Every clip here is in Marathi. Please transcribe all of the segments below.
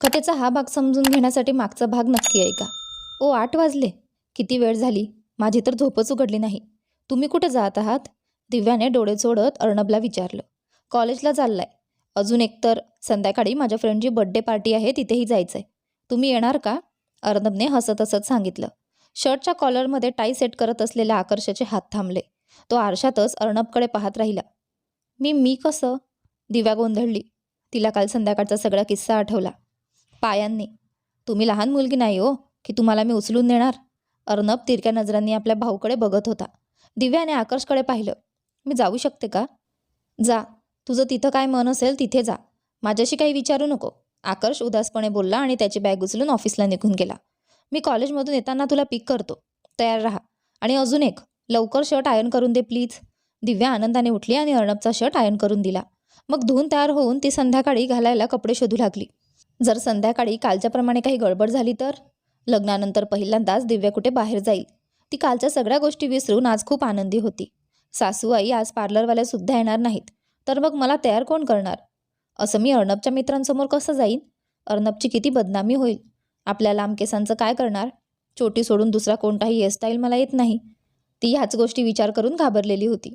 कथेचा हा भाग समजून घेण्यासाठी मागचा भाग नक्की ऐका. ओ आठ वाजले. किती वेळ झाली? माझी तर झोपच उघडली नाही. तुम्ही कुठे जात आहात? दिव्याने डोळे चोडत अर्णबला विचारलं. कॉलेजला चाललाय. अजून एकतर संध्याकाळी माझ्या फ्रेंडची बड्डे पार्टी आहे तिथेही जायचंय. तुम्ही येणार का? अर्णबने हसत हसत सांगितलं. शर्टच्या कॉलरमध्ये टाय सेट करत असलेल्या आकर्षाचे हात थांबले. तो आरशातच अर्णबकडे पाहत राहिला. मी मी कसं? दिव्या गोंधळली. तिला काल संध्याकाळचा सगळा किस्सा आठवला. पायांनी. तुम्ही लहान मुलगी नाही हो की तुम्हाला मी उचलून नेणार अर्णब तिरक्या नजरांनी आपल्या भाऊकडे बघत होता. दिव्याने आकर्षकडे पाहिलं. मी जाऊ शकते का? जा. तुझं तिथं काय मन असेल तिथे जा. माझ्याशी काही विचारू नको. आकर्ष उदासपणे बोलला आणि त्याची बॅग उचलून ऑफिसला निघून गेला. मी कॉलेजमधून येताना तुला पिक करतो. तयार राहा. आणि अजून एक. लवकर शर्ट आयर्न करून दे प्लीज. दिव्या आनंदाने उठली आणि अर्णबचा शर्ट आयर्न करून दिला. मग धुवून तयार होऊन ती संध्याकाळी घालायला कपडे शोधू लागली. जर संध्याकाळी कालच्याप्रमाणे काही गडबड झाली तर? लग्नानंतर पहिल्यांदाच दिव्या कुठे बाहेर जाईल? ती कालच्या सगळ्या गोष्टी विसरून आज खूप आनंदी होती. सासू आई आज पार्लरवाल्या सुद्धा येणार नाहीत. तर मग मला तयार कोण करणार? असं मी अर्णबच्या मित्रांसमोर कसं जाईन? अर्णबची किती बदनामी होईल. आपल्या लांब केसांचं काय करणार? चोटी सोडून दुसरा कोणताही हेअरस्टाईल मला येत नाही. ती ह्याच गोष्टी विचार करून घाबरलेली होती.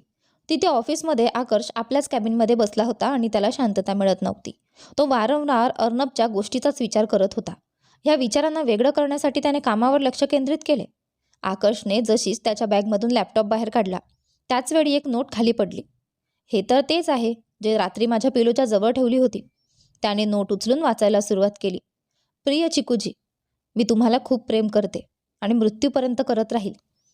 तिथे ऑफिसमध्ये आकर्ष आपल्याच कॅबिनमध्ये बसला होता आणि त्याला शांतता मिळत नव्हती. तो वारंवार अर्णबच्या गोष्टीचाच विचार करत होता. ह्या विचारांना वेगळं करण्यासाठी त्याने कामावर लक्ष केंद्रित केले. आकर्षने जशीच त्याच्या बॅगमधून लॅपटॉप बाहेर काढला. त्याचवेळी एक नोट खाली पडली. हे तर तेच आहे जे रात्री माझ्या पिलूच्या जवळ ठेवली होती त्याने नोट उचलून वाचायला सुरुवात केली. प्रिय चिकूजी मी तुम्हाला खूप प्रेम करते आणि मृत्यूपर्यंत करत राहील.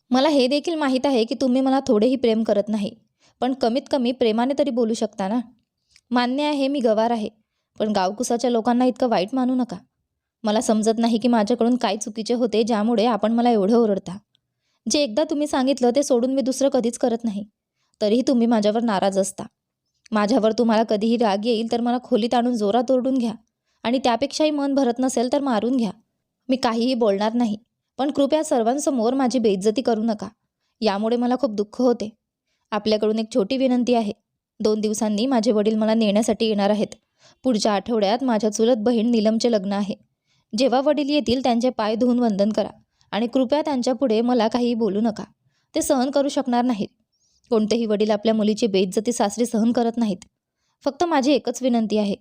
मला हे देखील माहीत आहे की तुम्ही मला थोडेही प्रेम करत नाही. पण कमीत कमी प्रेमाने तरी बोलू शकता ना? मान्य आहे मी गवार आहे. पण गावकुसाच्या लोकांना इतकं वाईट मानू नका. मला समजत नाही की माझ्याकडून काय चुकीचे होते ज्यामुळे आपण मला एवढं ओरडता. जे एकदा तुम्ही सांगितलं ते सोडून मी दुसरं कधीच करत नाही. तरीही तुम्ही माझ्यावर नाराज असता. माझ्यावर तुम्हाला कधीही राग येईल तर मला खोलीत आणून जोरात ओरडून घ्या. आणि त्यापेक्षाही मन भरत नसेल तर मारून घ्या. मी काहीही बोलणार नाही. पण कृपया सर्वांसमोर माझी बेइज्जती करू नका. यामुळे मला खूप दुःख होते. आपल्याकडून एक छोटी विनंती आहे. दोन दिवसांनी माझे वडील मला नेण्यासाठी येणार आहेत. पुढच्या आठवड्यात माझ्या चुलत बहीण नीलमचे लग्न आहे. जेव्हा वडील येतील त्यांचे पाय धुवून वंदन करा आणि कृपया त्यांच्यापुढे मला काही बोलू नका. ते सहन करू शकणार नाहीत. कोणतेही वडील आपल्या मुलीची बेइज्जती सासरी सहन करत नाहीत. फक्त माझी एकच विनंती आहे.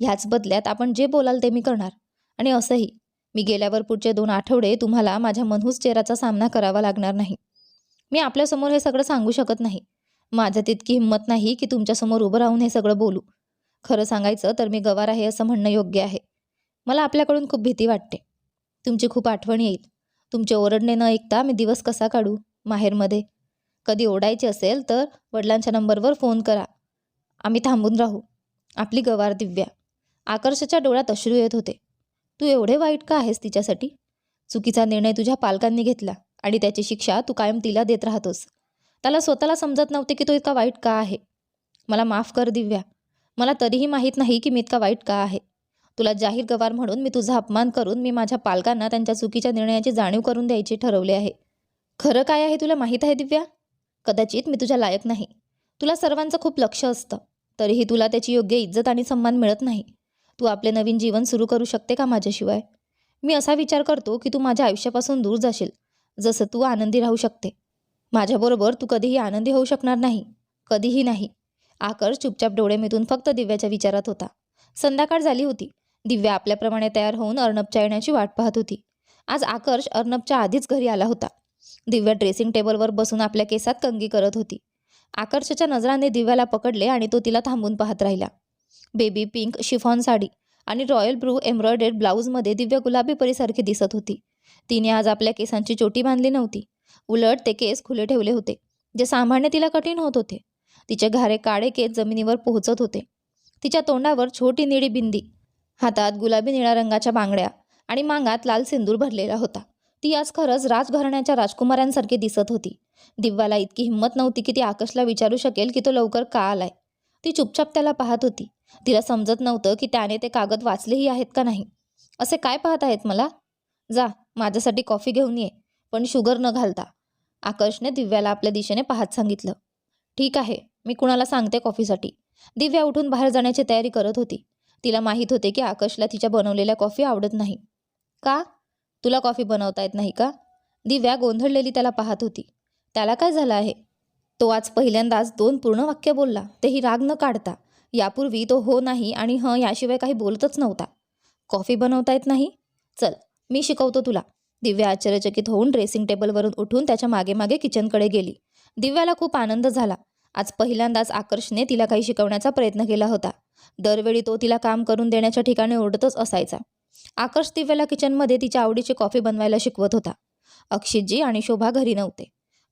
ह्याच बदल्यात आपण जे बोलाल ते मी करणार. आणि असंही मी गेल्यावर पुढचे दोन आठवडे तुम्हाला माझ्या मनहूस चेहराचा सामना करावा लागणार नाही. मी आपल्यासमोर हे सगळं सांगू शकत नाही. माझ्यात इतकी हिंमत नाही की तुमच्यासमोर उभं राहून हे सगळं बोलू. खरं सांगायचं तर मी गवार आहे असं म्हणणं योग्य आहे. मला आपल्याकडून खूप भीती वाटते. तुमची खूप आठवण येईल. तुमचे ओरडणे न ऐकता मी दिवस कसा काढू माहेरमध्ये? कधी ओढायचे असेल तर वडिलांच्या नंबरवर फोन करा. आम्ही थांबून राहू. आपली गवार दिव्या. आकर्षाच्या डोळ्यात अश्रू येत होते. तू एवढे वाईट का आहेस तिच्यासाठी? चुकीचा निर्णय तुझ्या पालकांनी घेतला. आणि त्याची शिक्षा तू कायम तिला देत राहतोस. त्याला स्वतःला समजत नव्हते की तो इतका वाईट का आहे. मला माफ कर दिव्या. मला तरीही माहीत नाही की मी इतका वाईट का आहे. तुला जाहीर गवार म्हणून मी तुझा अपमान करून मी माझ्या पालकांना त्यांच्या चुकीच्या निर्णयाची जाणीव करून द्यायचे ठरवले आहे. खरं काय आहे तुला माहीत आहे दिव्या? कदाचित मी तुझ्या लायक नाही. तुला सर्वांचं खूप लक्ष असतं. तरीही तुला त्याची योग्य इज्जत आणि सन्मान मिळत नाही. तू आपले नवीन जीवन सुरू करू शकते का माझ्याशिवाय? मी असा विचार करतो की तू माझ्या आयुष्यापासून दूर जाशील. जसं तू आनंदी राहू शकते. माझ्याबरोबर तू कधीही आनंदी होऊ शकणार नाही. कधीही नाही. आकर्ष चुपचाप डोळे मिथून फक्त दिव्याच्या विचारात होता. संध्याकाळ झाली होती. दिव्या आपल्याप्रमाणे तयार होऊन अर्णबच्या येण्याची वाट पाहत होती. आज आकर्ष अर्णबच्या आधीच घरी आला होता. दिव्या ड्रेसिंग टेबलवर बसून आपल्या केसात कंगी करत होती. आकर्षच्या नजराने दिव्याला पकडले आणि तो तिला थांबून पाहत राहिला. बेबी पिंक शिफॉन साडी आणि रॉयल ब्रू एम्ब्रॉयडेड ब्लाऊजमध्ये दिव्या गुलाबी परीसारखी दिसत होती. तिने आज आपल्या केसांची चोटी बांधली नव्हती. उलट ते केस खुले ठेवले होते जे सांभाळणे तिला कठीण होत होते. तिचे घारे काळे केस जमिनीवर पोहोचत होते. तिच्या तोंडावर छोटी निळी बिंदी हातात गुलाबी निळ्या रंगाच्या बांगड्या आणि मांगात लाल सिंदूर भरलेला होता. ती आज खरंच राजघराण्याच्या राजकुमारांसारखी दिसत होती. दिव्याला इतकी हिंमत नव्हती की ती आकाशला विचारू शकेल की तो लवकर का आलाय. ती चुपचाप त्याला पाहत होती. तिला समजत नव्हतं की त्याने ते कागद वाचलेही आहेत का नाही. असे काय पाहत आहेत मला? जा माझ्यासाठी कॉफी घेऊन ये पण शुगर न घालता. आकर्षने दिव्याला आपल्या दिशेने पाहत सांगितलं. ठीक आहे मी कुणाला सांगते कॉफीसाठी. दिव्या उठून बाहेर जाण्याची तयारी करत होती. तिला माहीत होते की आकाशला तिच्या बनवलेल्या कॉफी आवडत नाही. का? तुला कॉफी बनवता येत नाही का? दिव्या गोंधळलेली त्याला पाहत होती. त्याला काय झालं आहे? तो आज पहिल्यांदाच दोन पूर्ण वाक्य बोलला. तेही राग न काढता. यापूर्वी तो हो नाही आणि हं याशिवाय काही बोलतच नव्हता. कॉफी बनवता येत नाही? चल मी शिकवतो तुला. दिव्या आश्चर्यचकित होऊन ड्रेसिंग टेबलवरून उठून त्याच्यामागे मागे किचनकडे गेली. दिव्याला खूप आनंद झाला. आज पहिल्यांदाच आकर्षने तिला काही शिकवण्याचा प्रयत्न केला होता. दरवेळी तो तिला काम करून देण्याच्या ठिकाणी ओरडतच असायचा. आकर्ष दिव्याला किचनमध्ये तिच्या आवडीची कॉफी बनवायला शिकवत होता. अक्षितजी आणि शोभा घरी नव्हते.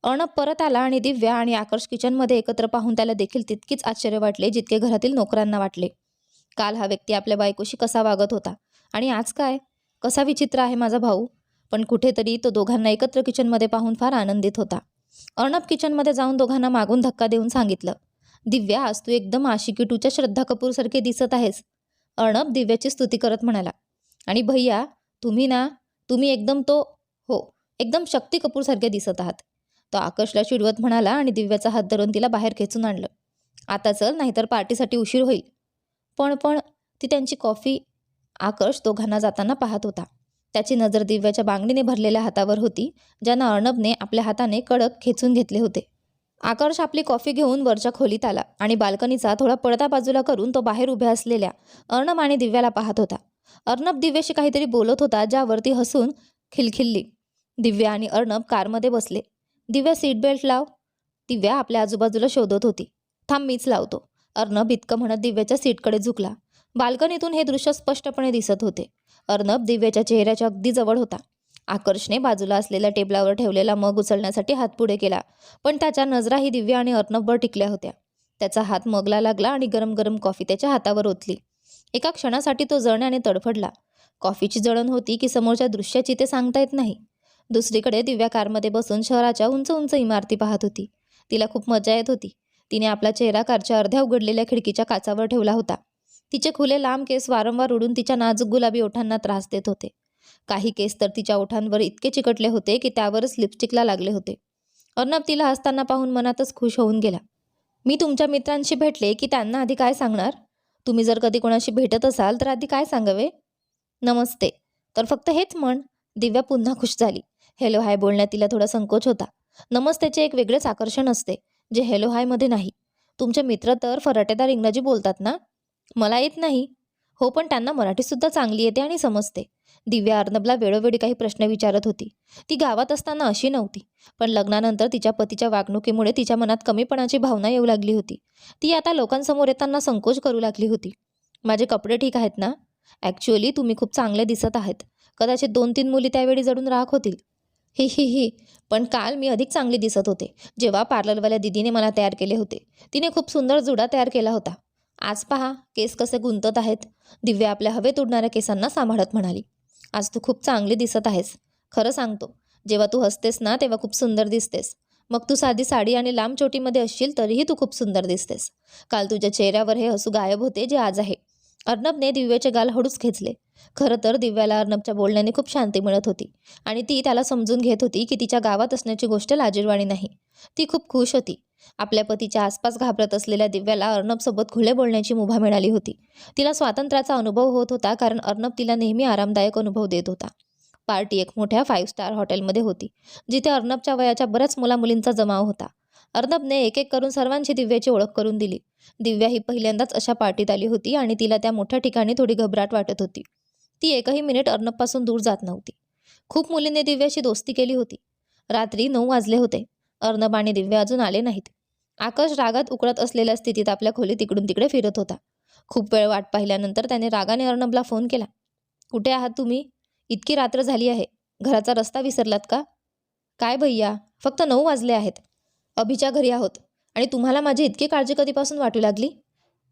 अर्णब परत आला आणि दिव्या आणि आकर्ष किचनमध्ये एकत्र पाहून त्याला देखील तितकीच आश्चर्य वाटले जितके घरातील नोकरांना वाटले. काल हा व्यक्ती आपल्या बायकोशी कसा वागत होता? आणि आज काय? कसा विचित्र आहे माझा भाऊ. पण कुठेतरी तो दोघांना एकत्र किचनमध्ये पाहून फार आनंदित होता. अर्णब किचनमध्ये जाऊन दोघांना मागून धक्का देऊन सांगितलं दिव्या आज तू एकदम आशिकी टूच्या श्रद्धा कपूरसारखे दिसत आहेस. अर्णब दिव्याची स्तुती करत म्हणाला आणि भैया तुम्ही ना तुम्ही एकदम तो हो एकदम शक्ती कपूरसारखे दिसत आहात. तो आकाशला चिडवत म्हणाला आणि दिव्याचा हात धरून तिला बाहेर खेचून आणलं आता चल नाहीतर पार्टीसाठी उशीर होईल. पण पण ती त्यांची कॉफी आकर्ष दोघांना जाताना पाहत होता. त्याची नजर दिव्याच्या बांगडीने भरलेल्या हातावर होती ज्यांना अर्णबने आपल्या हाताने कडक खेचून घेतले होते. आकर्ष आपली कॉफी घेऊन वरच्या खोलीत आला आणि बाल्कनीचा थोडा पडदा बाजूला करून तो बाहेर उभ्या असलेल्या अर्णब आणि दिव्याला पाहत होता. अर्णब दिव्याशी काहीतरी बोलत होता ज्यावरती हसून खिलखिल्ली. दिव्या आणि अर्णब कारमध्ये बसले. दिव्या सीट बेल्ट लाव. दिव्या आपल्या आजूबाजूला शोधत होती. थांब मीच लावतो. अर्णब इतकं म्हणत दिव्याच्या सीटकडे झुकला. बाल्कनीतून हे दृश्य स्पष्टपणे दिसत होते. अर्णब दिव्याच्या चेहऱ्याच्या अगदी जवळ होता. आकर्षने बाजूला असलेल्या टेबलावर ठेवलेला मग उचलण्यासाठी हात पुढे केला पण त्याच्या नजराही दिव्या आणि अर्णबवर टिकल्या होत्या. त्याचा हात मगला लागला आणि गरम गरम कॉफी त्याच्या हातावर ओतली. एका क्षणासाठी तो जळण्याने तडफडला. कॉफीची जळण होती की समोरच्या दृश्याची ते सांगता येत नाही. दुसरीकडे दिव्या कारमध्ये बसून शहराच्या उंच उंच इमारती पाहत होती. तिला खूप मजा येत होती. तिने आपला चेहरा कारच्या अर्ध्या उघडलेल्या खिडकीच्या काचावर ठेवला होता. तिचे खुले लांब केस वारंवार उडून तिच्या नाजूक गुलाबी ओठांना त्रास देत होते. काही केस तर तिच्या ओठांवर इतके चिकटले होते की त्यावरच लिपस्टिकला लागले होते. अर्णब तिला हसताना पाहून मनातच खुश होऊन गेला. मी तुमच्या मित्रांशी भेटले की त्यांना आधी काय सांगणार? तुम्ही जर कधी कोणाशी भेटत असाल तर आधी काय सांगावे? नमस्ते. तर फक्त हेच म्हण. दिव्या पुन्हा खुश झाली. हॅलो हाय बोलण्यात तिला थोडा संकोच होता. नमस्तेचे एक वेगळेच आकर्षण असते जे हॅलो हायमध्ये नाही. तुमचे मित्र तर फराटेदार इंग्रजी बोलतात ना? मला येत नाही. हो पण त्यांना मराठीसुद्धा चांगली येते आणि समजते. दिव्या अर्नबला वेळोवेळी काही प्रश्न विचारत होती. ती गावात असताना अशी नव्हती पण लग्नानंतर तिच्या पतीच्या वागणुकीमुळे तिच्या मनात कमीपणाची भावना येऊ लागली होती. ती आता लोकांसमोर येताना संकोच करू लागली होती. माझे कपडे ठीक आहेत ना? ॲक्च्युअली तुम्ही खूप चांगले दिसत आहेत. कदाचित दोन तीन मुली त्यावेळी जडून राख होतील. ही ही ही. पण काल मी अधिक चांगली दिसत होते जेव्हा पार्लरवाल्या दिदीने मला तयार केले होते. तिने खूप सुंदर जुडा तयार केला होता. आज पहा केस कसे गुंतत आहेत. दिव्या आपल्या हवेत उडणाऱ्या केसांना सांभाळत म्हणाली. आज तू खूप चांगली दिसत आहेस. खरं सांगतो जेव्हा तू हसतेस ना तेव्हा खूप सुंदर दिसतेस. मग तू साधी साडी आणि लांब चोटीमध्ये असशील तरीही तू खूप सुंदर दिसतेस. काल तुझ्या चेहऱ्यावर हे हसू गायब होते जे आज आहे. अर्णबने दिव्याचे गाल हळूच खेचले खरं तर दिव्याला अर्णबच्या बोलण्याने खूप शांती मिळत होती आणि ती त्याला समजून घेत होती की तिच्या गावात असण्याची गोष्ट लाजीरवाणी नाही. ती खूप खुश होती. आपल्या पतीच्या आसपास घाबरत असलेल्या दिव्याला अर्णबसोबत खुले बोलण्याची मुभा मिळाली होती. तिला स्वातंत्र्याचा अनुभव होत होता कारण अर्णब तिला नेहमी आरामदायक अनुभव देत होता. पार्टी एक मोठ्या फाईव्ह स्टार हॉटेलमध्ये होती जिथे अर्णबच्या वयाच्या बऱ्याच मुलामुलींचा जमाव होता. अर्णबने एक एक करून सर्वांची दिव्याची ओळख करून दिली. दिव्या ही पहिल्यांदाच अशा पार्टीत आली होती आणि तिला त्या मोठ्या ठिकाणी थोडी घबराट वाटत होती. ती एकही मिनिट अर्णबपासून दूर जात नव्हती. खूप मुलींनी दिव्याशी दोस्ती केली होती. रात्री नऊ वाजले होते. अर्णब आणि दिव्या अजून आले नाहीत. आकाश रागात उकळत असलेल्या स्थितीत आपल्या खोलीत इकडून तिकडे फिरत होता. खूप वेळ वाट पाहिल्यानंतर त्याने रागाने अर्णबला फोन केला. कुठे आहात तुम्ही? इतकी रात्र झाली आहे. घराचा रस्ता विसरलात का? काय भैया? फक्त नऊ वाजले आहेत. अभिच्या घरी आहोत. आणि तुम्हाला माझी इतकी काळजी कधीपासून वाटू लागली?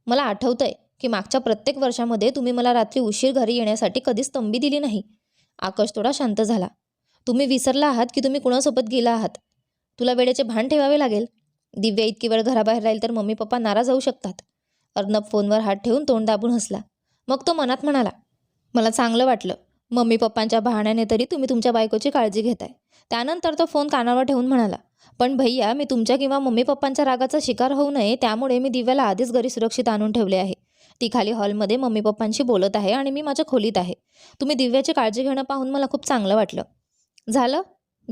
मला आठवतंय की मागच्या प्रत्येक वर्षामध्ये तुम्ही मला रात्री उशीर घरी येण्यासाठी कधीच तंबी दिली नाही. आकाश थोडा शांत झाला. तुम्ही विसरला आहात की तुम्ही कुणासोबत गेला आहात? तुला वेळेचे भान ठेवावे लागेल. दिव्या इतकी वेळ घराबाहेर राहील तर मम्मी पप्पा नाराज होऊ शकतात. अर्णब फोनवर हात ठेवून तोंड दाबून हसला. मग तो मनात म्हणाला मला चांगलं वाटलं. मम्मी पप्पांच्या बहाण्याने तरी तुम्ही तुमच्या बायकोची काळजी घेताय. त्यानंतर तो फोन कानावर ठेवून म्हणाला पण भैया मी तुमच्या किंवा मम्मी पप्पांच्या रागाचा शिकार होऊ नये त्यामुळे मी दिव्याला आधीच घरी सुरक्षित आणून ठेवले आहे. ती खाली हॉलमध्ये मम्मी पप्पांशी बोलत आहे आणि मी माझ्या खोलीत आहे. तुम्ही दिव्याची काळजी घेणं पाहून मला खूप चांगलं वाटलं. झालं?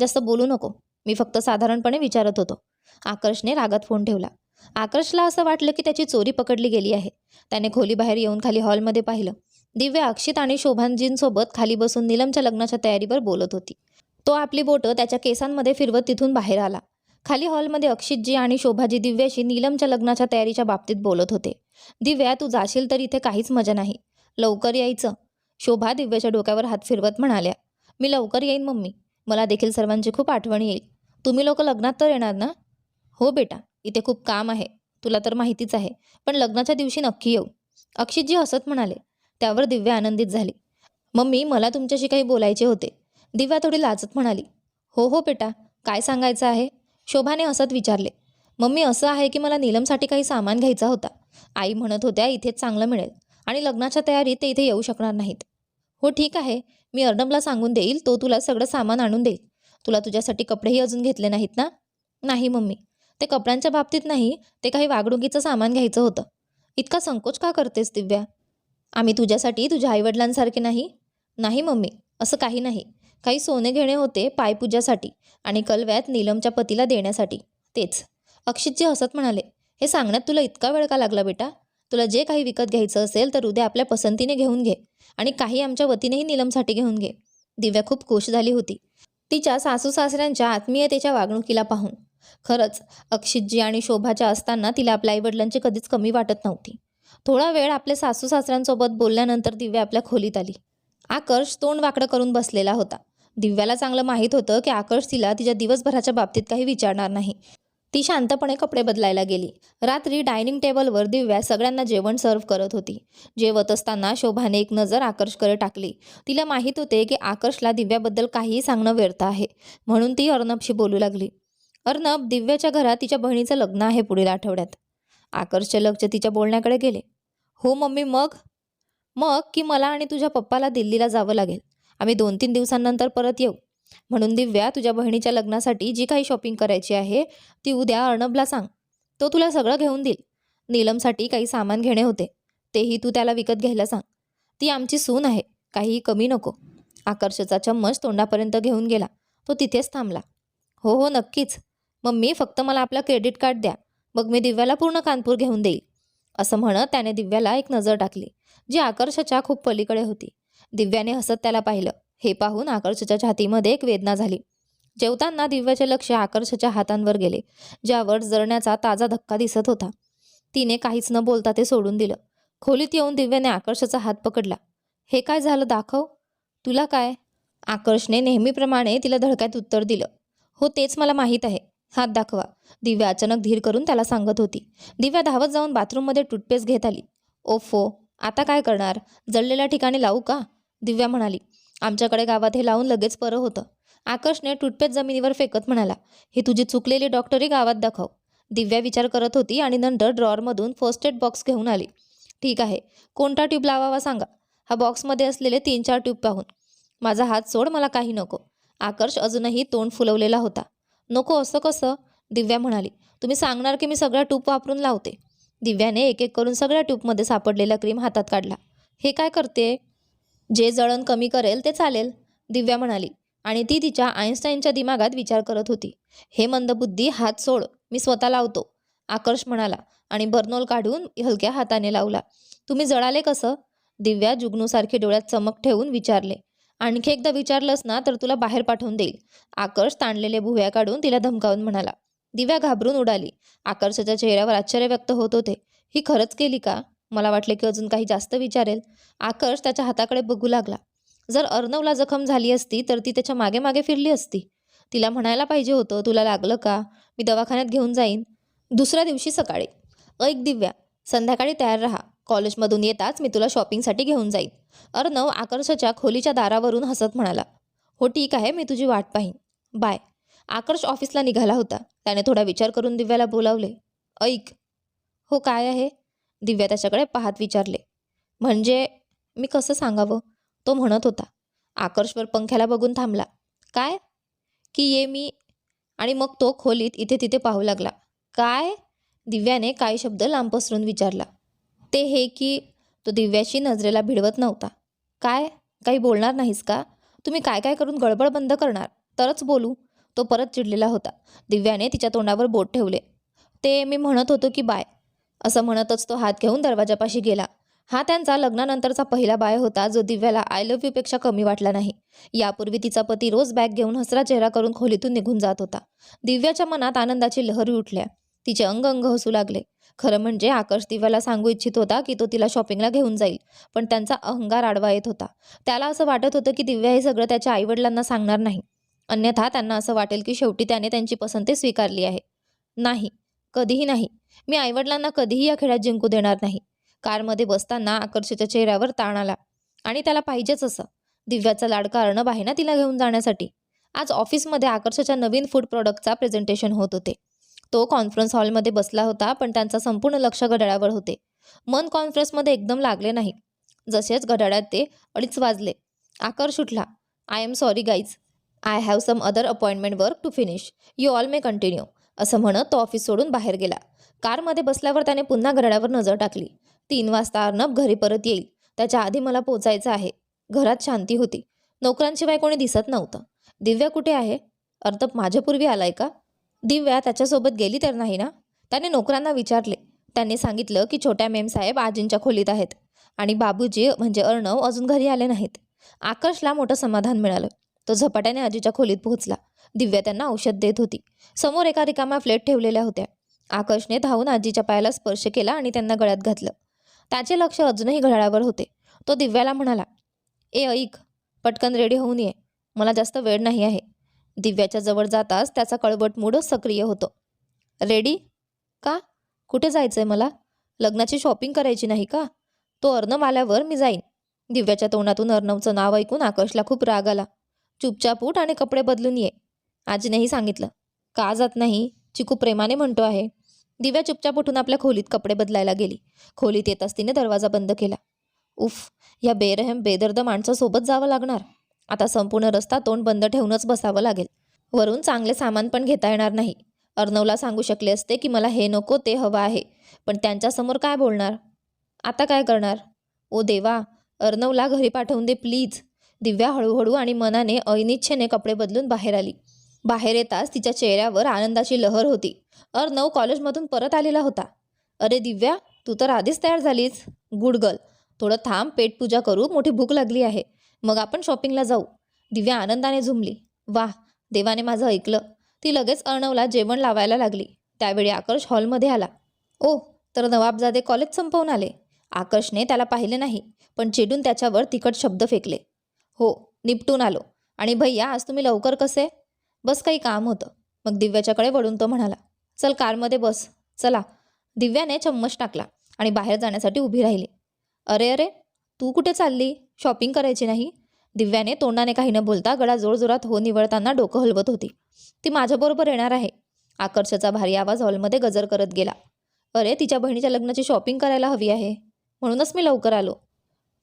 जास्त बोलू नको. मी फक्त साधारणपणे विचारत होतो. आकर्षने रागात फोन ठेवला. आकर्षला असं वाटलं की त्याची चोरी पकडली गेली आहे. त्याने खोलीबाहेर येऊन खाली हॉलमध्ये पाहिलं. दिव्या अक्षित आणि शोभांजींसोबत खाली बसून नीलमच्या लग्नाच्या तयारीवर बोलत होती. तो आपली बोटं त्याच्या केसांमध्ये फिरवत तिथून बाहेर आला. खाली हॉलमध्ये अक्षितजी आणि शोभाजी दिव्याशी नीलमच्या लग्नाच्या तयारीच्या बाबतीत बोलत होते. दिव्या तू जाशील तर इथे काहीच मजा नाही. लवकर यायचं. शोभा दिव्याच्या डोक्यावर हात फिरवत म्हणाल्या. मी लवकर येईन मम्मी. मला देखील सर्वांची खूप आठवण येईल. तुम्ही लोक लग्नात तर येणार ना? हो बेटा इथे खूप काम आहे. तुला तर माहितीच आहे. पण लग्नाच्या दिवशी नक्की येऊ. अक्षितजी हसत म्हणाले. त्यावर दिव्या आनंदित झाली. मम्मी मला तुमच्याशी काही बोलायचे होते. दिव्या थोडी लाजत म्हणाली. हो हो बेटा काय सांगायचं आहे? शोभाने हसत विचारले. मम्मी असं आहे की मला नीलमसाठी काही सामान घ्यायचा होता. आई म्हणत होत्या इथेच चांगलं मिळेल. आणि लग्नाच्या तयारीत ते इथे येऊ शकणार नाहीत. हो ठीक आहे. मी अर्णबला सांगून देईल तो तुला सगळं सामान आणून देईल. तुला तुझ्यासाठी कपडेही अजून घेतले नाहीत ना? नाही मम्मी. ते कपड्यांच्या बाबतीत नाही ते काही वागणुकीचं सामान घ्यायचं होतं. इतका संकोच का करतेस दिव्या? आम्ही तुझ्यासाठी तुझ्या आईवडिलांसारखे नाही. नाही मम्मी. असं काही नाही. काही सोने घेणे होते पायपूजासाठी आणि कलव्यात नीलमच्या पतीला देण्यासाठी. तेच. अक्षितजी हसत म्हणाले हे सांगण्यात तुला इतका वेळ का लागला बेटा? तुला जे काही विकत घ्यायचं असेल तर उद्या आपल्या पसंतीने घेऊन घे आणि काही आमच्या वतीनेही नीलमसाठी घेऊन घे. दिव्या खूप खुश झाली होती. तिच्या सासू सासऱ्यांच्या आत्मीयतेच्या वागणुकीला पाहून. खरंच अक्षितजी आणि शोभाच्या असताना तिला आपल्या आईवडिलांची कधीच कमी वाटत नव्हती. थोडा वेळ आपल्या सासू सासऱ्यांसोबत बोलल्यानंतर दिव्या आपल्या खोलीत आली. आकर्ष तोंड वाकडं करून बसलेला होता. दिव्याला चांगलं माहीत होतं की आकर्ष तिला तिच्या दिवसभराच्या बाबतीत काही विचारणार नाही. ती शांतपणे कपडे बदलायला गेली. रात्री डायनिंग टेबलवर दिव्या सगळ्यांना जेवण सर्व करत होती. जेवत असताना शोभाने एक नजर आकर्षकडे टाकली. तिला माहीत होते की आकर्षला दिव्याबद्दल काहीही सांगणं व्यर्थ आहे. म्हणून ती अर्णबशी बोलू लागली. अर्णब दिव्याच्या घरात तिच्या बहिणीचं लग्न आहे पुढील आठवड्यात. आकर्षचे लक्ष तिच्या बोलण्याकडे गेले. हो मम्मी मग? मग की मला आणि तुझ्या पप्पाला दिल्लीला जावं लागेल. आम्ही दोन तीन दिवसांनंतर परत येऊ. म्हणून दिव्या तुझ्या बहिणीच्या लग्नासाठी जी काही शॉपिंग करायची आहे ती उद्या अर्णबला सांग. तो तुला सगळं घेऊन देईल. नीलमसाठी काही सामान घेणे होते. तेही तू त्याला विकत घ्यायला सांग. ती आमची सून आहे. काहीही कमी नको. आकर्षचा चम्मच तोंडापर्यंत घेऊन गेला. तो तिथेच थांबला. हो हो नक्कीच. मम्मी फक्त मला आपलं क्रेडिट कार्ड द्या. मग मी दिव्याला पूर्ण कानपूर घेऊन देईल. असं म्हणत त्याने दिव्याला एक नजर टाकली जी आकर्षच्या खूप पलीकडे होती. दिव्याने हसत त्याला पाहिलं. हे पाहून आकर्षच्या छातीमध्ये एक वेदना झाली. जेवताना दिव्याचे लक्ष आकर्षच्या हातांवर गेले ज्यावर जरण्याचा ताजा धक्का दिसत होता. तिने काहीच न बोलता ते सोडून दिलं. खोलीत येऊन दिव्याने आकर्षचा हात पकडला. हे काय झालं दाखव. तुला काय? आकर्षने नेहमीप्रमाणे तिला धडक्यात उत्तर दिलं. हो तेच मला माहीत आहे. हात दाखवा. दिव्या अचानक धीर करून त्याला सांगत होती. दिव्या धावत जाऊन बाथरूममध्ये टूथपेस्ट घेत आली. ओफो आता काय करणार? जळलेल्या ठिकाणी लावू का? दिव्या म्हणाली आमच्याकडे गावात हे लावून लगेच परं होतं. आकर्षने टूथपेस्ट जमिनीवर फेकत म्हणाला ही तुझी चुकलेली डॉक्टरी गावात दाखव. दिव्या विचार करत होती आणि नंतर ड्रॉअरमधून फर्स्ट एड बॉक्स घेऊन आली. ठीक आहे कोणता ट्यूब लावावा सांगा. हा बॉक्समध्ये असलेले तीन चार ट्यूब पाहून माझा हात सोड मला काही नको. आकर्ष अजूनही तोंड फुलवलेला होता. नको असं कसं? दिव्या म्हणाली तुम्ही सांगणार की मी सगळ्या ट्यूब वापरून लावते. दिव्याने एक एक करून सगळ्या ट्यूबमध्ये सापडलेला क्रीम हातात काढला. हे काय करते जे जळण कमी करेल ते चालेल दिव्या म्हणाली. आणि ती तिच्या आईन्स्टाईनच्या दिमागात विचार करत होती. हे मंदबुद्धी हात सोड मी स्वतः लावतो. आकर्ष म्हणाला आणि बर्नोल काढून हलक्या हाताने लावला. तुम्ही जळाले कसं? दिव्या जुगनूसारखे डोळ्यात चमक ठेवून विचारले. आणखी एकदा विचारलंस ना तर तुला बाहेर पाठवून देईल. आकर्ष ताणलेले भुव्या काढून तिला धमकावून म्हणाला. दिव्या घाबरून उडाली. आकर्षाच्या चेहऱ्यावर आश्चर्य व्यक्त होत होते. ही खरंच केली का? मला वाटले की अजून काही जास्त विचारेल. आकर्ष त्याच्या हाताकडे बघू लागला. जर अर्णवला जखम झाली असती तर ती त्याच्यामागे मागे फिरली असती. तिला म्हणायला पाहिजे होतं तुला लागलं का? मी दवाखान्यात घेऊन जाईन. दुसऱ्या दिवशी सकाळी. ऐक दिव्या संध्याकाळी तयार राहा. कॉलेजमधून येताच मी तुला शॉपिंगसाठी घेऊन जाईन. अर्णव आकर्षच्या खोलीच्या दारावरून हसत म्हणाला. हो ठीक आहे मी तुझी वाट पाहीन. बाय. आकर्ष ऑफिसला निघाला होता. त्याने थोडा विचार करून दिव्याला बोलावले. ऐक. हो काय आहे? दिव्या त्याच्याकडे पाहत विचारले. म्हणजे मी कसं सांगावं? तो म्हणत होता. आकर्षवर पंख्याला बघून थांबला. काय? की ये मी आणि मग तो खोलीत इथे तिथे पाहू लागला. काय? दिव्याने काही शब्द लांब पसरून विचारला. ते हे की तो दिव्याशी नजरेला भिडवत नव्हता. काय? काही बोलणार नाहीस का? तुम्ही काय काय करून गडबड बंद करणार? तरच बोलू. तो परत चिडलेला होता. दिव्याने तिच्या तोंडावर बोट ठेवले. ते मी म्हणत होतो की बाय असं म्हणतच तो हात घेऊन दरवाजापाशी गेला. हा त्यांचा लग्नानंतरचा पहिला बाय होता जो दिव्याला आय लव्ह यूपेक्षा कमी वाटला नाही. यापूर्वी तिचा पती रोज बॅग घेऊन हसरा चेहरा करून खोलीतून निघून जात होता. दिव्याच्या मनात आनंदाची लहरी उठल्या. तिचे अंग अंग हसू लागले. खरं म्हणजे आकर्ष दिव्याला सांगू इच्छित होता की तो तिला शॉपिंगला घेऊन जाईल पण त्यांचा अहंगार आडवा येत होता. त्याला असं वाटत होतं की दिव्या हे सगळं त्याच्या आईवडिलांना सांगणार नाही. अन्यथा त्यांना असं वाटेल की शेवटी त्याने त्यांची पसंती स्वीकारली आहे. नाही. कधीही नाही. मी आईवडिलांना कधीही या खेळात जिंकू देणार नाही. कारमध्ये बसताना आकर्षच्या चेहऱ्यावर ताण आला. आणि त्याला पाहिजेच असं. दिव्याचा लाडका अर्णब आहे ना तिला घेऊन जाण्यासाठी. आज ऑफिसमध्ये आकर्षच्या नवीन फूड प्रॉडक्टचा प्रेझेंटेशन होत होते. तो कॉन्फरन्स हॉलमध्ये बसला होता पण त्यांचा संपूर्ण लक्ष घड्याळावर होते. मन कॉन्फरन्समध्ये एकदम लागले नाही. जसेच घड्याळात ते अडीच वाजले. आकर्ष उठला. I am sorry guys I have some other appointment work to finish you all may continue असं म्हणत तो ऑफिस सोडून बाहेर गेला. कारमध्ये बसल्यावर त्याने पुन्हा घड्याळावर नजर टाकली. तीन वाजता अर्णब घरी परत येईल. त्याच्या आधी मला पोचायचं आहे. घरात शांती होती. नोकरांशिवाय कोणी दिसत नव्हतं. दिव्या कुठे आहे? अर्णब माझ्यापूर्वी आलाय का? दिव्या त्याच्यासोबत गेली तर नाही ना? त्याने नोकरांना विचारले. त्यांनी सांगितलं की छोट्या मेमसाहेब आजींच्या खोलीत आहेत. आणि बाबूजी म्हणजे अर्णव अजून घरी आले नाहीत. आकर्षला मोठं समाधान मिळालं. तो झपाट्याने आजीच्या खोलीत पोहोचला. दिव्या त्यांना औषध देत होती. समोर एका रिकाम्या फ्लेट ठेवलेल्या होत्या. आकर्षने धावून आजीच्या पायाला स्पर्श केला आणि त्यांना गळ्यात घातलं. त्याचे लक्ष अजूनही घड्याळावर होते. तो दिव्याला म्हणाला ए ऐक पटकन रेडी होऊन ये. मला जास्त वेळ नाही आहे. दिव्याच्या जवळ जाताच त्याचा कळबट मूडच सक्रिय होतो. रेडी? का? कुठे जायचं आहे मला? लग्नाची शॉपिंग करायची नाही का? तो अर्णव आल्यावर मी जाईन. दिव्याच्या तोंडातून अर्णवचं नाव ऐकून आकाशला खूप राग आला. चुपचाप उठ आणि कपडे बदलून ये. आजीनेही सांगितलं का जात नाही? चिकू प्रेमाने म्हणतो आहे. दिव्या चुपचाप उठून आपल्या खोलीत कपडे बदलायला गेली. खोलीत येताच तिने दरवाजा बंद केला. उफ या बेरहम बेदर्द माणसासोबत जावं लागणार. आता संपूर्ण रस्ता तोंड बंद ठेवूनच बसावं लागेल. वरून चांगले सामान पण घेता येणार नाही. अर्णवला सांगू शकले असते की मला हे नको ते हवं आहे. पण त्यांच्यासमोर काय बोलणार? आता काय करणार? ओ देवा अर्णवला घरी पाठवून दे प्लीज. दिव्या हळूहळू आणि मनाने अनिच्छेने कपडे बदलून बाहेर आली. बाहेर येताच तिच्या चेहऱ्यावर आनंदाची लहर होती. अर्णव कॉलेजमधून परत आलेला होता. अरे दिव्या तू तर आधीच तयार झालीस. Good girl. थोडं थांब पेटपूजा करू मोठी भूक लागली आहे. मग आपण शॉपिंगला जाऊ. दिव्या आनंदाने झुमली. वाह देवाने माझं ऐकलं. ती लगेच अर्णवला जेवण लावायला लागली. त्यावेळी आकर्ष हॉलमध्ये आला. ओ तर नवाबजादे कॉलेज संपवून आले. आकर्षने त्याला पाहिले नाही पण चिडून त्याच्यावर तिखट शब्द फेकले. हो निपटून आलो. आणि भैया आज तुम्ही लवकर कसे? बस काही काम होतं. मग दिव्याच्याकडे वळून तो म्हणाला. चल कारमध्ये बस. चला. दिव्याने चम्मच टाकला आणि बाहेर जाण्यासाठी उभी राहिली. अरे अरे तू कुठे चालली? शॉपिंग करायची नाही? दिव्याने तोंडाने काही न बोलता गळा जोरजोरात हो निवळताना डोकं हलवत होती. ती माझ्याबरोबर येणार आहे. आकर्षाचा भारी आवाज हॉलमध्ये गजर करत गेला. अरे तिच्या बहिणीच्या लग्नाची शॉपिंग करायला हवी आहे. म्हणूनच मी लवकर आलो.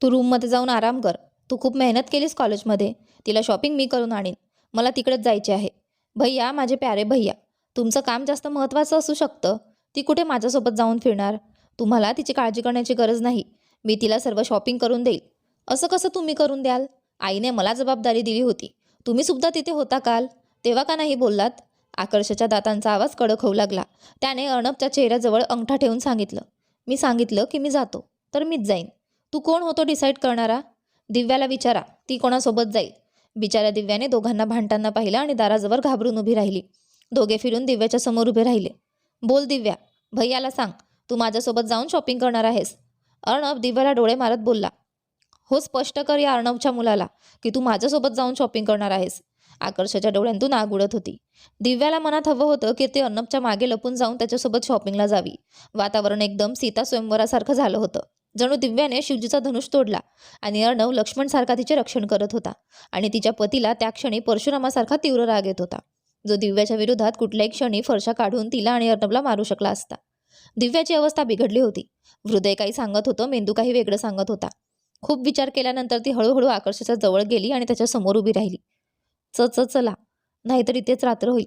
तू रूममध्ये जाऊन आराम कर. तू खूप मेहनत केलीस कॉलेजमध्ये. तिला शॉपिंग मी करून आणीन. मला तिकडेच जायचे आहे. भैया माझे प्यारे भैया. तुमचं काम जास्त महत्त्वाचं असू शकतं. ती कुठे माझ्यासोबत जाऊन फिरणार? तुम्हाला तिची काळजी करण्याची गरज नाही. मी तिला सर्व शॉपिंग करून देईल. असं कसं तुम्ही करून द्याल? आईने मला जबाबदारी दिली होती. तुम्ही सुद्धा तिथे होता काल? तेव्हा का नाही बोललात? आकर्षच्या दातांचा आवाज कडक होऊ लागला. त्याने अर्णबच्या चेहऱ्याजवळ अंगठा ठेवून सांगितलं. मी सांगितलं की मी जातो. तर मीच जाईन. तू कोण होतो डिसाईड करणारा? दिव्याला विचारा. ती कोणासोबत जाईल? बिचाऱ्या दिव्याने दोघांना भांडताना पाहिलं आणि दाराजवळ घाबरून उभी राहिली. दोघे फिरून दिव्याच्या समोर उभे राहिले. बोल दिव्या भैयाला सांग तू माझ्यासोबत जाऊन शॉपिंग करणार आहेस. अर्णब दिव्याला डोळे मारत बोलला. हो स्पष्ट कर या अर्णवच्या मुलाला की तू माझ्यासोबत जाऊन शॉपिंग करणार आहेस. आकर्षाच्या डोळ्यांतून आग उडत होती. दिव्याला मनात हवं होतं की ते अर्णबच्या मागे लपून जाऊन त्याच्यासोबत शॉपिंगला जावी. वातावरण एकदम सीता स्वयंवरासारखं झालं होतं. जणू दिव्याने शिवजीचा धनुष तोडला आणि अर्णव लक्ष्मणसारखा तिचे रक्षण करत होता आणि तिच्या पतीला त्या क्षणी परशुरामासारखा तीव्र राग येत होता. जो दिव्याच्या विरोधात कुठल्याही क्षणी फरशा काढून तिला आणि अर्णबला मारू शकला असता. दिव्याची अवस्था बिघडली होती. हृदय काही सांगत होतं मेंदू काही वेगळं सांगत होता. खूप विचार केल्यानंतर ती हळूहळू आकर्षाच्या जवळ गेली आणि त्याच्यासमोर उभी राहिली. च च चला. नाहीतर इथेच रात्र होईल.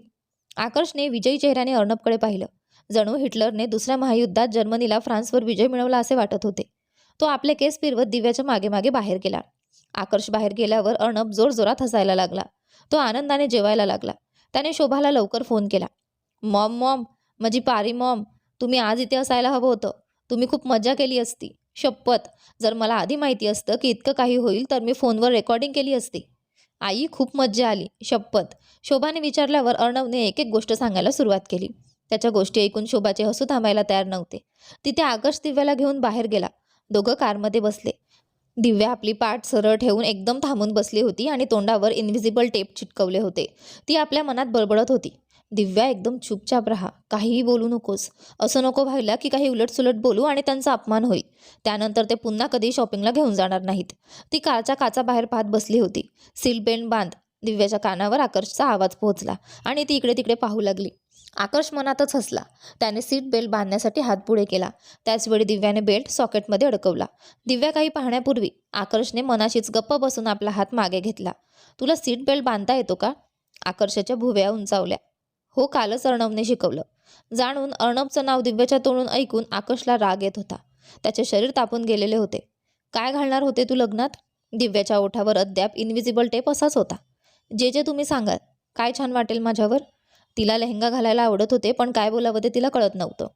आकर्षने विजयी चेहऱ्याने अर्णबकडे पाहिलं. जणू हिटलरने दुसऱ्या महायुद्धात जर्मनीला फ्रान्सवर विजय मिळवला असे वाटत होते. तो आपले केस फिरवत दिव्याच्या मागे मागे बाहेर गेला. आकर्ष बाहेर गेल्यावर अर्णब जोरजोरात हसायला लागला. तो आनंदाने जेवायला लागला. त्याने शोभाला लवकर फोन केला. मॉम मॉम माझी पारी मॉम तुम्ही आज इथे असायला हवं होतं. तुम्ही खूप मजा केली असती. शपथ. जर मला आधी माहिती असतं की इतकं काही होईल तर मी फोनवर रेकॉर्डिंग केली असती. आई खूप मज्जा आली. शपथ. शोभाने विचारल्यावर अर्णवने एक एक गोष्ट सांगायला सुरुवात केली. त्याच्या गोष्टी ऐकून शोभाचे हसू थांबायला तयार नव्हते. तिथे आकाश दिव्याला घेऊन बाहेर गेला. दोघं कारमध्ये बसले. दिव्या आपली पाठ सरळ ठेवून एकदम थांबून बसली होती आणि तोंडावर इन्व्हिजिबल टेप चिटकवले होते. ती आपल्या मनात बडबडत होती. दिव्या एकदम चुपचाप राहा. काहीही बोलू नकोस. असं नको व्हायला की काही उलटसुलट बोलू आणि त्यांचा अपमान होईल. त्यानंतर ते पुन्हा कधी शॉपिंगला घेऊन जाणार नाहीत. ती कारच्या काचा बाहेर पाहत बसली होती. सील बेल्ट बांध. दिव्याच्या कानावर आकर्षचा आवाज पोहोचला आणि ती इकडे तिकडे पाहू लागली. आकर्ष मनातच हसला. त्याने सीट बेल्ट बांधण्यासाठी हात पुढे केला. त्याचवेळी दिव्याने बेल्ट सॉकेटमध्ये अडकवला. दिव्या काही पाहण्यापूर्वी आकर्षने मनाशीच गप्प बसून आपला हात मागे घेतला. तुला सीट बेल्ट बांधता येतो का? आकर्षाच्या भुव्या उंचावल्या. हो कालच अर्णवने शिकवलं. जाणून अर्णवचं नाव दिव्याच्या तोंडून ऐकून आकर्षला राग येत होता. त्याचे शरीर तापून गेलेले होते. काय घालणार होते तू लग्नात? दिव्याच्या ओठावर अद्याप इनव्हिजिबल टेप असाच होता. जे जे तुम्ही सांगाल. काय छान वाटेल माझ्यावर? तिला लेहंगा घालायला आवडत होते पण काय बोलावं ते तिला कळत नव्हतं.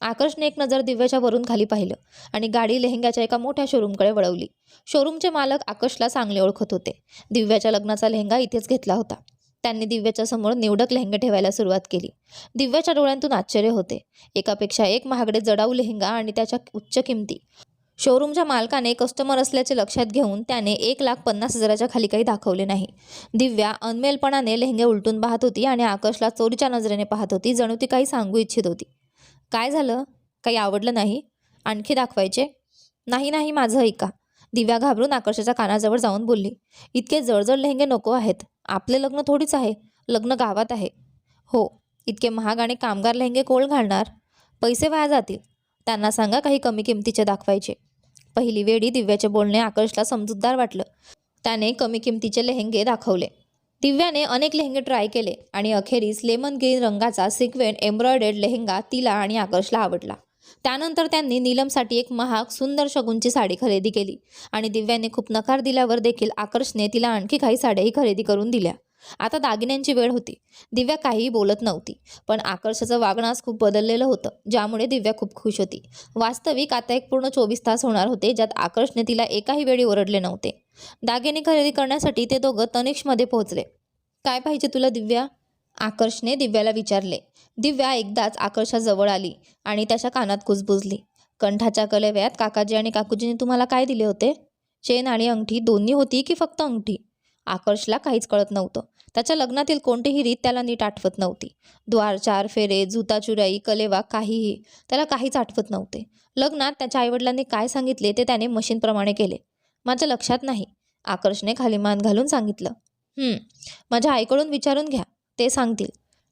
आकर्षने एक नजर दिव्याच्या वरून खाली पाहिलं आणि गाडी लेहंग्याच्या एका मोठ्या शोरूमकडे वळवली. शोरूमचे मालक आकर्षला चांगले ओळखत होते. दिव्याच्या लग्नाचा लेहंगा इथेच घेतला होता. त्यांनी दिव्याच्या समोर निवडक लेहंगे ठेवायला सुरुवात केली. दिव्याच्या डोळ्यांतून आश्चर्य होते. एकापेक्षा एक महागडे जडाऊ लेहंगा आणि त्याच्या उच्च किमती. शोरूमच्या मालकाने कस्टमर असल्याचे लक्षात घेऊन त्याने एक लाख पन्नास हजाराच्या खाली काही दाखवले नाही. दिव्या अनमेलपणाने लेहंगे उलटून पाहत होती आणि आकाशला चोरीच्या नजरेने पाहत होती जणू ती काही सांगू इच्छित होती. काय झालं? काही आवडलं नाही? आणखी दाखवायचे? नाही नाही माझं ऐका. दिव्या घाबरून आकर्षाच्या कानाजवळ जाऊन बोलली इतके जळजळ लेहंगे नको आहेत. आपले लग्न थोडीच आहे. लग्न गावात आहे. हो इतके महाग आणि कामगार लेहंगे कोण घालणार? पैसे वाया जातील. त्यांना सांगा काही कमी किमतीचे दाखवायचे. पहिली वेळी दिव्याचे बोलणे आकर्षला समजूतदार वाटलं. त्याने कमी किमतीचे लेहंगे दाखवले. दिव्याने अनेक लेहंगे ट्राय केले आणि अखेरीस लेमन ग्रीन रंगाचा सिक्वेंट एम्ब्रॉयडेड लेहंगा तिला आणि आकर्षला आवडला. त्यानंतर त्यांनी नीलमसाठी एक महाग सुंदर शगुनची साडी खरेदी केली आणि दिव्याने खूप नकार दिल्यावर देखील आकर्षने तिला आणखी काही साड्याही खरेदी करून दिल्या. आता दागिन्यांची वेळ होती. दिव्या काहीही बोलत नव्हती. पण आकर्षाचं वागणं आज खूप बदललेलं होतं ज्यामुळे दिव्या खूप खुश होती. वास्तविक आता एक पूर्ण चोवीस तास होणार होते ज्यात आकर्षने तिला एकाही वेळी ओरडले नव्हते. दागिने खरेदी करण्यासाठी ते दोघं तनिष्कमध्ये पोहोचले. काय पाहिजे तुला दिव्या? आकर्षने दिव्याला विचारले. दिव्या एकदाच आकर्षाजवळ आली आणि त्याच्या कानात कुजबुजली कंठाच्या कलेव्यात काकाजी आणि काकूजीने तुम्हाला काय दिले होते? चेन आणि अंगठी दोन्ही होती की फक्त अंगठी? आकर्षला काहीच कळत नव्हतं. त्याच्या लग्नातील कोणतीही रीत त्याला नीट आठवत नव्हती. द्वार चार फेरे जुताचुराई कलेवा काहीही त्याला काहीच आठवत नव्हते. लग्नात त्याच्या आईवडिलांनी काय सांगितले ते त्याने मशीनप्रमाणे केले. माझ्या लक्षात नाही. आकर्षने खाली मान घालून सांगितलं. "हं, माझ्या आईकडून विचारून घ्या. ते सांगतील.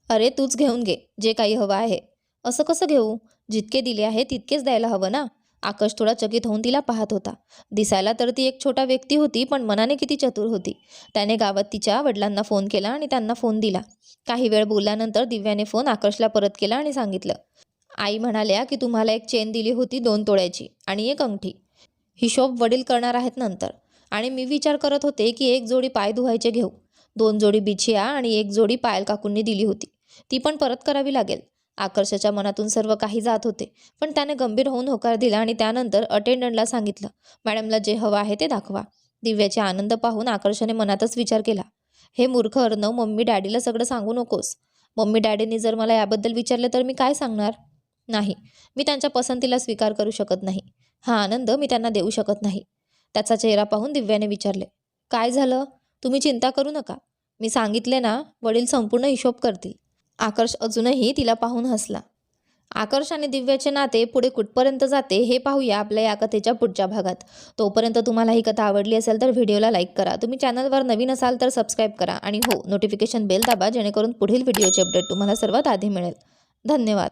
अरे तूच घेऊन घे. जे काही हवं आहे. असं कसं घेऊ? जितके दिले आहे तितकेच द्यायला हवं ना? आकाश थोडा चकित होऊन तिला पाहत होता. दिसायला तर ती एक छोटा व्यक्ती होती पण मनाने किती चतुर होती. त्याने गावात तिच्या वडिलांना फोन केला आणि त्यांना फोन दिला. काही वेळ बोलल्यानंतर दिव्याने फोन आकाशला परत केला आणि सांगितलं आई म्हणाल्या की तुम्हाला एक चेन दिली होती दोन तोळ्याची आणि एक अंगठी. हिशोब वडील करणार आहेत नंतर. आणि मी विचार करत होते की एक जोडी पाय धुवायचे घेऊ. दोन जोडी बिछिया आणि एक जोडी पायल काकूंनी दिली होती. ती पण परत करावी लागेल. आकर्षाच्या मनातून सर्व काही जात होते. पण त्याने गंभीर होऊन होकार दिला आणि त्यानंतर अटेंडंटला सांगितलं मॅडमला जे हवं आहे ते दाखवा. दिव्याचे आनंद पाहून आकर्षाने मनातच विचार केला. हे मूर्ख अर्णव मम्मी डॅडीला सगळं सांगू नकोस. मम्मी डॅडीने जर मला याबद्दल विचारलं तर मी काय सांगणार? नाही. मी त्यांच्या पसंतीला स्वीकार करू शकत नाही. हा आनंद मी त्यांना देऊ शकत नाही. त्याचा चेहरा पाहून दिव्याने विचारले काय झालं? तुम्ही चिंता करू नका. मी सांगितले ना वडील संपूर्ण हिशोब करतील. आकर्ष अजूनही तिला पाहून हसला. आकर्ष आणि दिव्याचे नाते पुढे कुठपर्यंत जाते हे पाहूया आपल्या या कथेच्या पुढच्या भागात. तोपर्यंत तुम्हाला ही कथा आवडली असेल तर व्हिडिओला लाईक करा. तुम्ही चॅनलवर नवीन असाल तर सबस्क्राईब करा आणि हो नोटिफिकेशन बेल दाबा जेणेकरून पुढील व्हिडिओचे अपडेट तुम्हाला सर्वात आधी मिळेल. धन्यवाद.